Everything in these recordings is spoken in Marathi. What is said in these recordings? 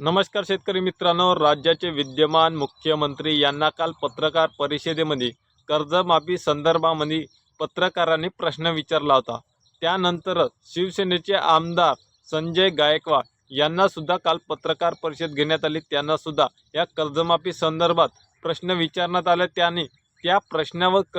नमस्कार शेतकरी मित्रांनो राज्याचे विद्यमान मुख्यमंत्री यांना काल पत्रकार परिषदेमध्ये कर्जमाफी संदर्भामध्ये पत्रकारांनी प्रश्न विचारला होता. त्यानंतरच शिवसेनेचे आमदार संजय गायकवाड यांना सुद्धा काल पत्रकार परिषद घेण्यात आली. त्यांना सुद्धा या कर्जमाफी संदर्भात प्रश्न विचारण्यात आले. त्यांनी त्या प्रश्नावर क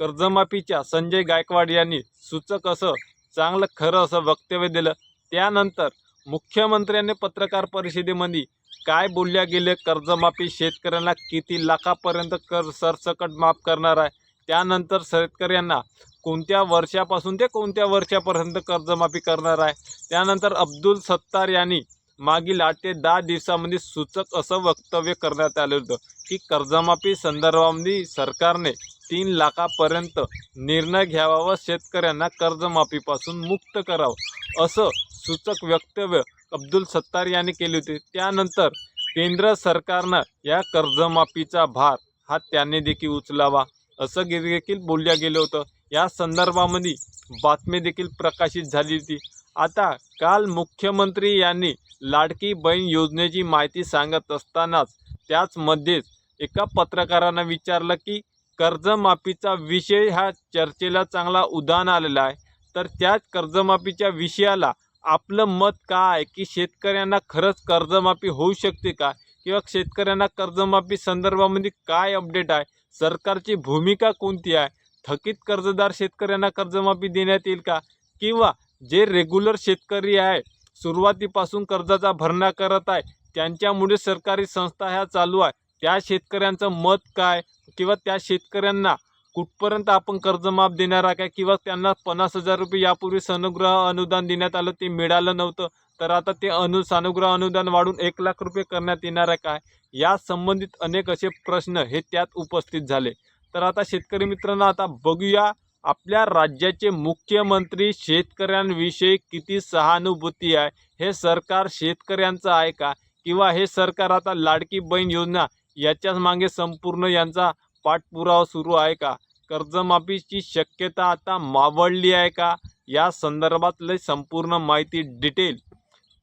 कर्जमाफीच्या संजय गायकवाड यांनी सूचक असं चांगलं खरं असं वक्तव्य दिलं. त्यानंतर मुख्यमंत्र्यांनी पत्रकार परिषदेमध्ये काय बोलल्या गेले? कर्जमाफी शेतकऱ्यांना किती लाखापर्यंत कर सरसकट माफ करणार आहे? त्यानंतर शेतकऱ्यांना कोणत्या वर्षापासून ते कोणत्या वर्षापर्यंत कर्जमाफी करणार आहे? त्यानंतर अब्दुल सत्तार यांनी मागील आठ ते दहा दिवसामध्ये सूचक असं वक्तव्य करण्यात आलं होतं की कर्जमाफी संदर्भामध्ये सरकारने तीन लाखापर्यंत निर्णय घ्यावा व शेतकऱ्यांना कर्जमाफीपासून मुक्त करावं असं सूचक वक्तव्य अब्दुल सत्तार यांनी केले होते. त्यानंतर केंद्र सरकारनं या कर्जमाफीचा भार हा त्यांनी देखील उचलावा असं देखील बोलल्या गेलं होतं. या संदर्भामध्ये बातमी देखील प्रकाशित झाली होती. आता काल मुख्यमंत्री यांनी लाडकी बहीण योजनेची माहिती सांगत असतानाच त्याचमध्येच एका पत्रकारानं विचारलं की कर्जमाफीचा विषय हा चर्चेला चांगला उदाहरण आलेला आहे. तर त्याच कर्जमाफीच्या विषयाला आपलं मत काय? आहे की शेतकऱ्यांना खरंच कर्जमाफी होऊ शकते का? किंवा शेतकऱ्यांना कर्जमाफी संदर्भामध्ये काय अपडेट आहे? सरकारची भूमिका कोणती आहे? थकीत कर्जदार शेतकऱ्यांना कर्जमाफी देण्यात येईल का? किंवा जे रेग्युलर शेतकरी आहे सुरुवातीपासून कर्जाचा भरणा करत आहे त्यांच्यामुळे सरकारी संस्था ह्या चालू आहे. त्या शेतकऱ्यांचं मत काय? किंवा त्या शेतकऱ्यांना कुठपर्यंत आपण कर्जमाफ देणार आहे काय? किंवा त्यांना पन्नास हजार रुपये यापूर्वी सनुग्रह अनुदान देण्यात आलं ते मिळालं नव्हतं. तर आता ते अनु सानुग्रह अनुदान वाढून एक लाख रुपये करण्यात येणार आहे काय? या संबंधित अनेक असे प्रश्न हे त्यात उपस्थित झाले. तर आता शेतकरी मित्रांनो आता बघूया आपल्या राज्याचे मुख्यमंत्री शेतकऱ्यांविषयी किती सहानुभूती आहे. हे सरकार शेतकऱ्यांचं आहे का? किंवा हे सरकार आता लाडकी बहीण योजना याच्याच मागे संपूर्ण यांचा पाठपुरावा सुरू आहे का? कर्जमाफीची शक्यता आता मावळली आहे का? या संदर्भातली संपूर्ण माहिती डिटेल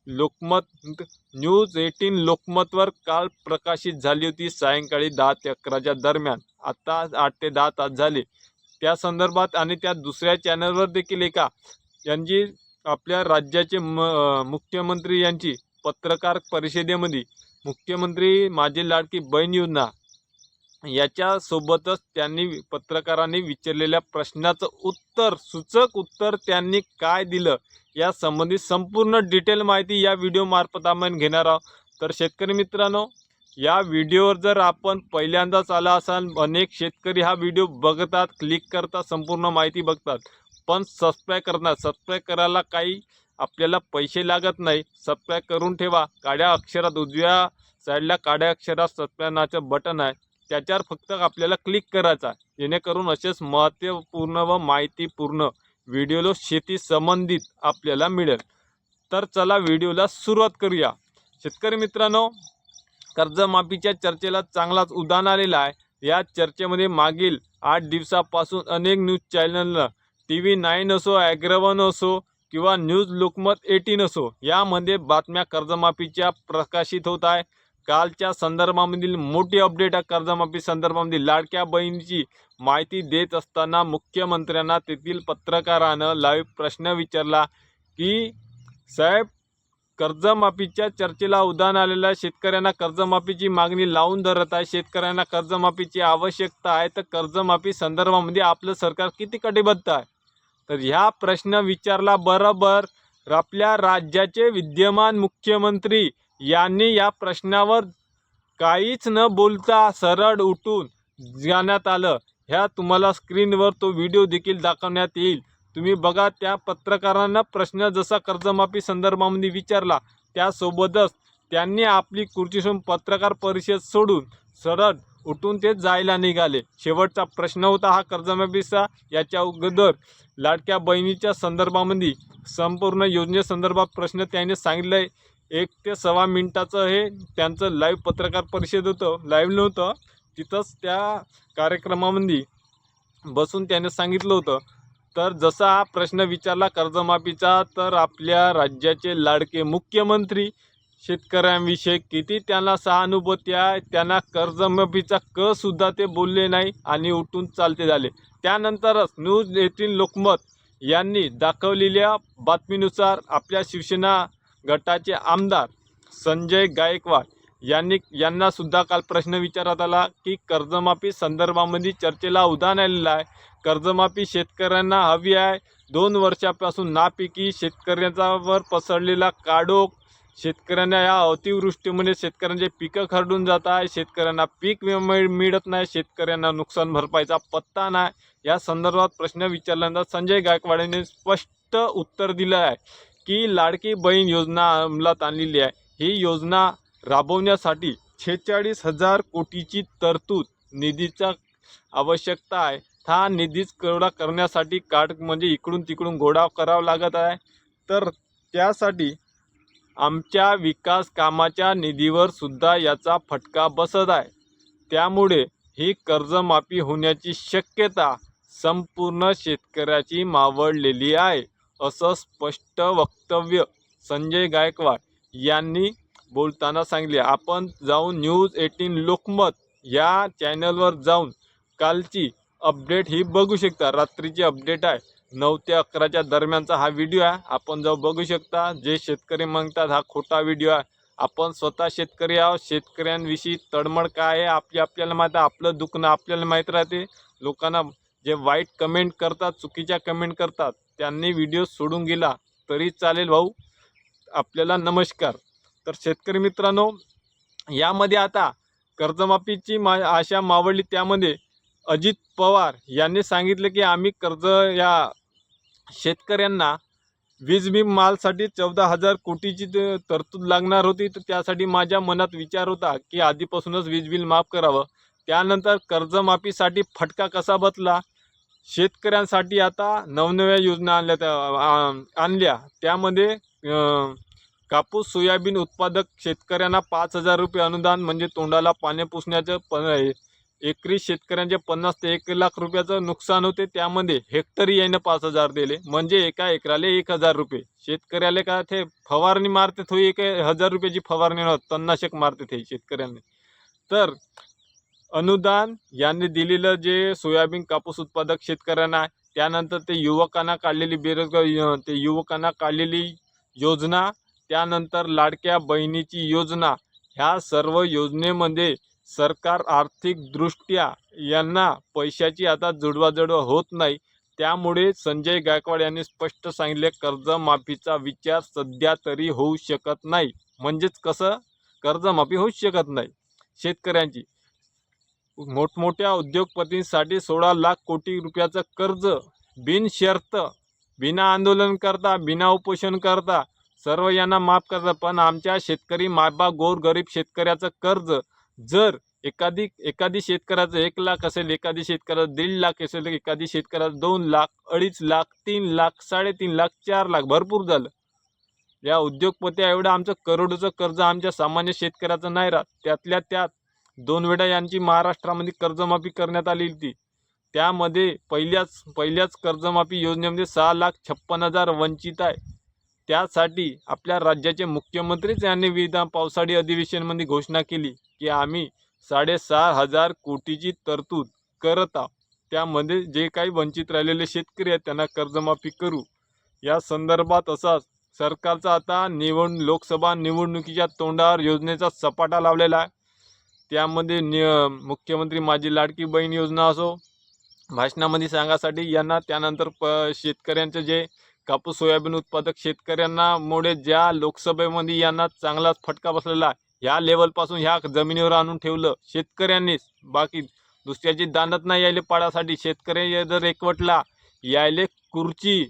लोकमत न्यूज एटीन लोकमतवर काल प्रकाशित झाली होती. सायंकाळी दहा ते अकराच्या दरम्यान. आता आठ ते दहा तास झाले. त्या संदर्भात आणि त्या दुसऱ्या चॅनलवर देखील एका यांची आपल्या राज्याचे म मुख्यमंत्री यांची पत्रकार परिषदेमध्ये मुख्यमंत्री माझी लाडकी बहीण योजना याच्यासोबतच त्यांनी पत्रकारांनी विचारलेल्या प्रश्नाचं उत्तर सूचक उत्तर त्यांनी काय दिलं? या संबंधित संपूर्ण डिटेल माहिती या व्हिडिओमार्फत आपण घेणार आहोत. तर शेतकरी मित्रांनो या व्हिडिओवर जर आपण पहिल्यांदाच आला असाल अनेक शेतकरी हा व्हिडिओ बघतात क्लिक करतात संपूर्ण माहिती बघतात. पण सबस्क्राईब करणार सबस्क्राईब करायला काही आपल्याला पैसे लागत नाही. सबस्क्राईब करून ठेवा. काड्या अक्षरात उजव्या साईडला काड्या अक्षरात सबस्क्राईब बटन आहे. त्याच्यावर फक्त आपल्याला क्लिक करायचा जेणेकरून असेच महत्त्वपूर्ण व माहितीपूर्ण व्हिडिओ शेती संबंधित आपल्याला मिळेल. तर चला व्हिडिओला सुरुवात करूया. शेतकरी मित्रांनो कर्जमाफीच्या चर्चेला चांगलाच उदाहरण आलेला आहे. या चर्चेमध्ये मागील आठ दिवसापासून अनेक न्यूज चॅनलनं टी व्ही नाईन असो ॲग्रवन असो किंवा न्यूज लोकमत एटीन असो यामध्ये बातम्या कर्जमाफीच्या प्रकाशित होत आहे कालच्या संदर्भामधील मोठी अपडेट आहे कर्जमाफी संदर्भामध्ये लाडक्या बहिणीची माहिती देत असताना मुख्यमंत्र्यांना तेथील पत्रकारानं लाईव्ह प्रश्न विचारला की साहेब कर्जमाफीच्या चर्चेला उदाहरण आलेल्या शेतकऱ्यांना कर्जमाफीची मागणी लावून धरत आहे. शेतकऱ्यांना कर्जमाफीची आवश्यकता आहे. तर कर्जमाफी संदर्भामध्ये आपलं सरकार किती कटिबद्ध आहे? तर ह्या प्रश्न विचारला बरोबर आपल्या राज्याचे विद्यमान मुख्यमंत्री यांनी या प्रश्नावर काहीच न बोलता सरळ उठून जाण्यात आलं. ह्या तुम्हाला स्क्रीनवर तो व्हिडिओ देखील दाखवण्यात येईल. तुम्ही बघा त्या पत्रकारांना प्रश्न जसा कर्जमाफी संदर्भामध्ये विचारला त्यासोबतच त्यांनी आपली खुर्चीसून पत्रकार परिषद सोडून सरळ उठून ते जायला निघाले. शेवटचा प्रश्न होता हा कर्जमाफीचा. याच्या अगोदर लाडक्या बहिणीच्या संदर्भामध्ये संपूर्ण योजनेसंदर्भात प्रश्न त्याने सांगितलं. आहे एक ते सव्वा मिनटाचं हे त्यांचं लाईव्ह पत्रकार परिषद होतं लाईव्ह नव्हतं. तिथंच त्या कार्यक्रमामध्ये बसून त्याने सांगितलं होतं. तर जसा हा प्रश्न विचारला कर्जमाफीचा तर आपल्या राज्याचे लाडके मुख्यमंत्री शेतकऱ्यांविषयी किती त्यांना सहानुभूती आहे त्यांना कर्जमाफीचा क सुद्धा ते बोलले नाही आणि उठून चालते झाले. त्यानंतरच न्यूज एटीन लोकमत यांनी दाखवलेल्या बातमीनुसार आपल्या शिवसेना गटाचे आमदार संजय गायकवाड यांनी यांना सुद्धा काल प्रश्न विचारण्यात आला की कर्जमाफी संदर्भामध्ये चर्चेला उदाहरण आलेलं आहे. कर्जमाफी शेतकऱ्यांना हवी आहे. दोन वर्षापासून नापिकी शेतकऱ्यांच्यावर पसरलेला काडोक शेतकऱ्यांना या अतिवृष्टीमुळे शेतकऱ्यांचे पिकं खरडून जात आहे. शेतकऱ्यांना पीक मिळत नाही. शेतकऱ्यांना नुकसान भरपाईचा पत्ता नाही. या संदर्भात प्रश्न विचारल्यानंतर संजय गायकवाड यांनी स्पष्ट उत्तर दिलं आहे. की लाडकी बहीण योजना अंमलात आणलेली आहे. ही योजना राबवण्यासाठी छेचाळीस हजार कोटीची तरतूद निधीचा आवश्यकता आहे. हा निधीच गोळा करण्यासाठी काट म्हणजे इकडून तिकडून गोळा करावा लागत आहे. तर त्यासाठी आमच्या विकास कामाच्या निधीवर सुद्धा याचा फटका बसत आहे. त्यामुळे ही कर्जमाफी होण्याची शक्यता संपूर्ण शेतकऱ्याची मावळलेली आहे. असं स्पष्ट वक्तव्य. संजय गायकवाड यांनी बोलताना सांगले आपण जाऊन न्यूज एटीन लोकमत या चॅनलवर जाऊन कालची अपडेट ही बघू शकता. रात्रीची अपडेट आहे. नऊ ते अकराच्या दरम्यानचा हा व्हिडिओ आहे. आपण जाऊ बघू शकता. जे शेतकरी म्हणतात हा खोटा व्हिडिओ आहे. आपण स्वतः शेतकरी आहोत. शेतकऱ्यांविषयी तळमळ काय आहे? आपली आपल्याला माहीत आहे. आपलं दुखणं आपल्याला माहीत राहते. लोकांना जे वाईट कमेंट करतात चुकीच्या कमेंट करतात त्यांनी व्हिडिओ सोडून गेला तरी चालेल भाऊ. आपल्याला नमस्कार. तर शेतकरी मित्रांनो यामध्ये आता कर्जमाफीची मा आशा मावळली त्यामध्ये अजित पवार यांनी सांगितलं की आम्ही कर्ज या शेतकऱ्यांना वीज बी मालसाठी चौदा हजार कोटीची तरतूद लागणार होती. तर त्यासाठी माझ्या मनात विचार होता की आधीपासूनच वीज बिल माफ करावं. त्यानंतर कर्जमाफीसाठी फटका कसा बसला? शेतकऱ्यांसाठी आता नवनव्या योजना आणल्या त्या आणल्या. त्यामध्ये कापूस सोयाबीन उत्पादक शेतकऱ्यांना पाच हजार रुपये अनुदान म्हणजे तोंडाला पाणी पुसण्याचं पण एकरी शेतकऱ्यांचे पन्नास ते एक लाख रुपयाचं नुकसान होते. त्यामध्ये हेक्टरी यानं पाच हजार दिले. म्हणजे एका एकराले एक हजार रुपये. शेतकऱ्याला का ते फवारणी मारते थोडी एक हजार रुपयाची फवारणी होत तणनाशक मारते ते शेतकऱ्यांनी. तर अनुदान यांनी दिलेलं जे सोयाबीन कापूस उत्पादक शेतकऱ्यांना आहे, त्यानंतर ते युवकांना काढलेली बेरोजगार ते युवकांना काढलेली योजना त्यानंतर लाडक्या बहिणीची योजना ह्या सर्व योजनेमध्ये सरकार आर्थिकदृष्ट्या यांना पैशाची आता जुडवाजुडवा होत नाही. त्यामुळे संजय गायकवाड यांनी स्पष्ट सांगितले कर्जमाफीचा विचार सध्या तरी होऊ शकत नाही. म्हणजेच कसं? कर्जमाफी होऊ शकत नाही. शेतकऱ्यांची मोठमोठ्या उद्योगपतींसाठी सोळा लाख कोटी रुपयाचं कर्ज बिनशर्त बिना आंदोलन करता बिना उपोषण करता सर्व यांना माफ करता पण आमच्या शेतकरी मायबा गोरगरीब शेतकऱ्याचं कर्ज जर एखादी एखादी शेतकऱ्याचं एक लाख असेल एखादी शेतकऱ्याचं दीड लाख असेल एखादी शेतकऱ्याचं दोन लाख अडीच लाख तीन लाख साडेतीन लाख चार लाख भरपूर झालं. या उद्योगपत्या एवढं आमचं करोडोचं कर्ज आमच्या सामान्य शेतकऱ्याचं नाही राहत. त्यातल्या त्यात दोन वेळा यांची महाराष्ट्रामध्ये कर्जमाफी करण्यात आली होती. त्यामध्ये पहिल्याच पहिल्याच कर्जमाफी योजनेमध्ये सहा लाख छप्पन हजार वंचित आहे. त्यासाठी आपल्या राज्याचे मुख्यमंत्रीच यांनी विधान पावसाळी अधिवेशनमध्ये घोषणा केली की आम्ही साडेसहा हजार कोटीची तरतूद करत आहोत. त्यामध्ये जे काही वंचित राहिलेले शेतकरी आहेत त्यांना कर्जमाफी करू. या संदर्भात असा सरकारचा आता निवड लोकसभा निवडणुकीच्या तोंडावर योजनेचा सपाटा लावलेला आहे. त्यामध्ये नि मुख्यमंत्री माझी लाडकी बहीण योजना असो भाषणामध्ये सांगासाठी यांना त्यानंतर प शेतकऱ्यांचे जे कापूस सोयाबीन उत्पादक शेतकऱ्यांना मुळे ज्या लोकसभेमध्ये यांना चांगलाच फटका बसलेला ह्या लेवलपासून ह्या जमिनीवर आणून ठेवलं शेतकऱ्यांनीच. बाकी दुसऱ्याची दानत नाही यायले पाडासाठी शेतकरी जर एकवटला यायले खुर्ची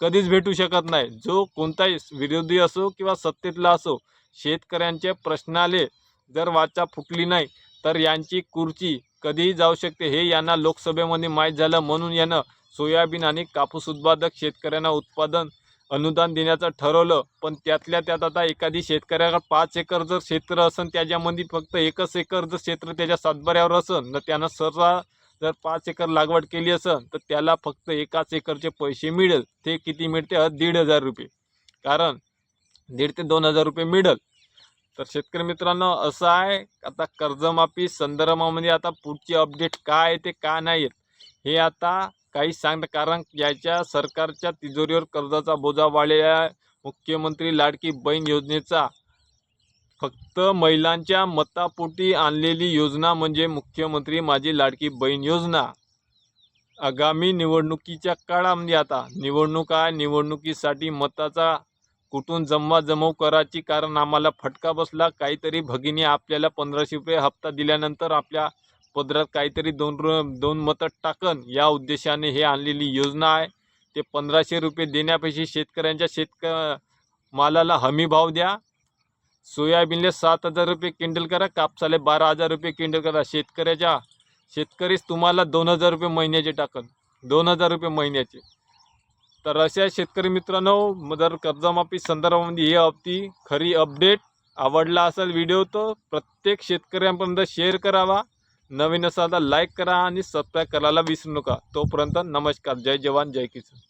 कधीच भेटू शकत नाही. जो कोणताही विरोधी असो किंवा सत्तेतला असो शेतकऱ्यांच्या प्रश्नाले जर वाचा फुटली नाही तर यांची कुर्ची कधीही जाऊ शकते. हे यांना लोकसभेमध्ये माहीत झालं. म्हणून यानं सोयाबीन आणि कापूस उत्पादक शेतकऱ्यांना उत्पादन अनुदान देण्याचं ठरवलं. पण त्यातल्या त्यात आता एखादी शेतकऱ्याला पाच एकर जर क्षेत्र असन त्याच्यामध्ये फक्त एकच एकर जर क्षेत्र त्याच्या सातबाऱ्यावर असेल तर त्यानं सर्व जर पाच एकर लागवड केली असेल तर त्याला फक्त एकाच एकरचे पैसे मिळेल. ते किती मिळते? दीड हजार रुपये. कारण दीड ते दोन हजार रुपये मिळेल. तर शेतकरी मित्रांनो असं आहे आता कर्जमाफी संदर्भामध्ये आता पुढची अपडेट काय ते का नाही आहेत हे आता काही सांगत कारण याच्या सरकारच्या तिजोरीवर कर्जाचा बोजा वाढलेला आहे. मुख्यमंत्री लाडकी बहीण योजनेचा फक्त महिलांच्या मतापोटी आणलेली योजना म्हणजे मुख्यमंत्री माझी लाडकी बहीण योजना. आगामी निवडणुकीच्या काळामध्ये आता निवडणूक आहे निवडणुकीसाठी मताचा कुठून जमा जमव करायची? कारण आम्हाला फटका बसला. काहीतरी भगिनी आपल्याला पंधराशे रुपये हप्ता दिल्यानंतर आपल्या पदरात काहीतरी दोन रु दोन मतं टाकन. या उद्देशाने हे आणलेली योजना आहे. ते पंधराशे रुपये देण्यापेक्षा शेतकऱ्यांच्या शेतक मालाला हमी भाव द्या. सोयाबीनले सात हजार रुपये किंडल करा. कापसाले बारा हजार रुपये किंडल करा. शेतकऱ्याच्या शेतकरीच तुम्हाला दोन हजार रुपये महिन्याचे टाकन. दोन हजार रुपये महिन्याचे. तर अशा शेतकरी मित्रांनो जर कर्जमाफी संदर्भामध्ये ही होती खरी अपडेट आवडला असेल व्हिडिओ तर प्रत्येक शेतकऱ्यांपर्यंत शेअर करावा. नवीन असाल तर लाईक करा आणि सबस्क्राईब करायला विसरू नका. तोपर्यंत नमस्कार. जय जवान जय किसान.